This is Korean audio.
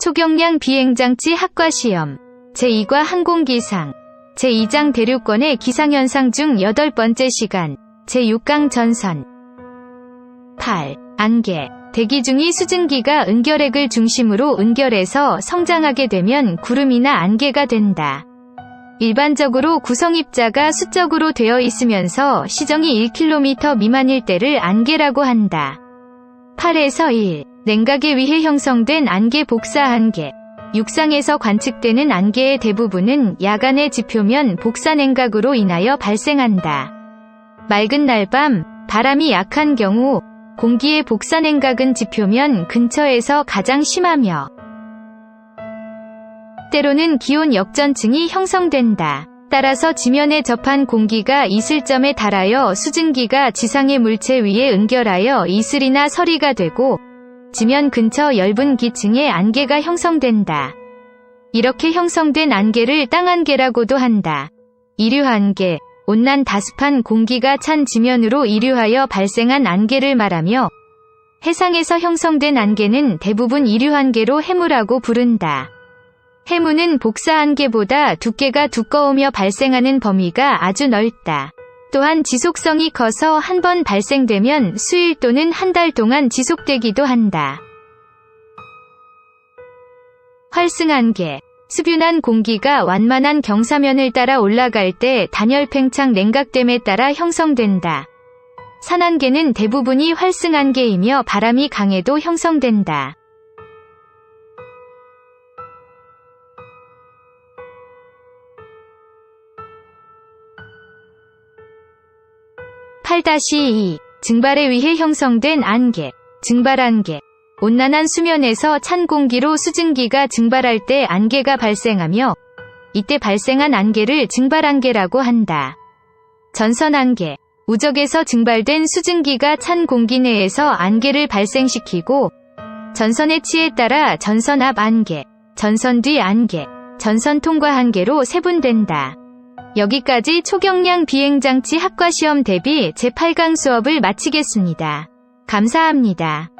초경량 비행장치 학과 시험 제2과 항공기상 제2장 대륙권의 기상현상 중 여덟 번째 시간 제6강 전선 8. 안개 대기 중이 수증기가 은결핵을 중심으로 은결해서 성장하게 되면 구름이나 안개가 된다. 일반적으로 구성입자가 수적으로 되어 있으면서 시정이 1km 미만일 때를 안개라고 한다. 8에서 1. 냉각에 의해 형성된 안개 복사 안개. 육상에서 관측되는 안개의 대부분은 야간의 지표면 복사 냉각으로 인하여 발생한다. 맑은 날 밤, 바람이 약한 경우 공기의 복사 냉각은 지표면 근처에서 가장 심하며 때로는 기온 역전층이 형성된다. 따라서 지면에 접한 공기가 이슬점에 달하여 수증기가 지상의 물체 위에 은결하여 이슬이나 서리가 되고 지면 근처 엷은 기층에 안개가 형성된다. 이렇게 형성된 안개를 땅안개라고도 한다. 이류안개, 온난 다습한 공기가 찬 지면으로 이류하여 발생한 안개를 말하며 해상에서 형성된 안개는 대부분 이류안개로 해무라고 부른다. 해무는 복사안개보다 두께가 두꺼우며 발생하는 범위가 아주 넓다. 또한 지속성이 커서 한 번 발생되면 수일 또는 한 달 동안 지속되기도 한다. 활승안개 수뷸한 공기가 완만한 경사면을 따라 올라갈 때 단열 팽창 냉각됨에 따라 형성된다. 산안개는 대부분이 활승안개이며 바람이 강해도 형성된다. 8-2 증발에 의해 형성된 안개, 증발안개. 온난한 수면에서 찬 공기로 수증기가 증발할 때 안개가 발생하며 이때 발생한 안개를 증발안개라고 한다. 전선안개. 우적에서 증발된 수증기가 찬 공기 내에서 안개를 발생시키고 전선의 치에 따라 전선 앞 안개, 전선 뒤 안개, 전선 통과 안개로 세분된다. 여기까지 초경량 비행장치 학과시험 대비 제8강 수업을 마치겠습니다. 감사합니다.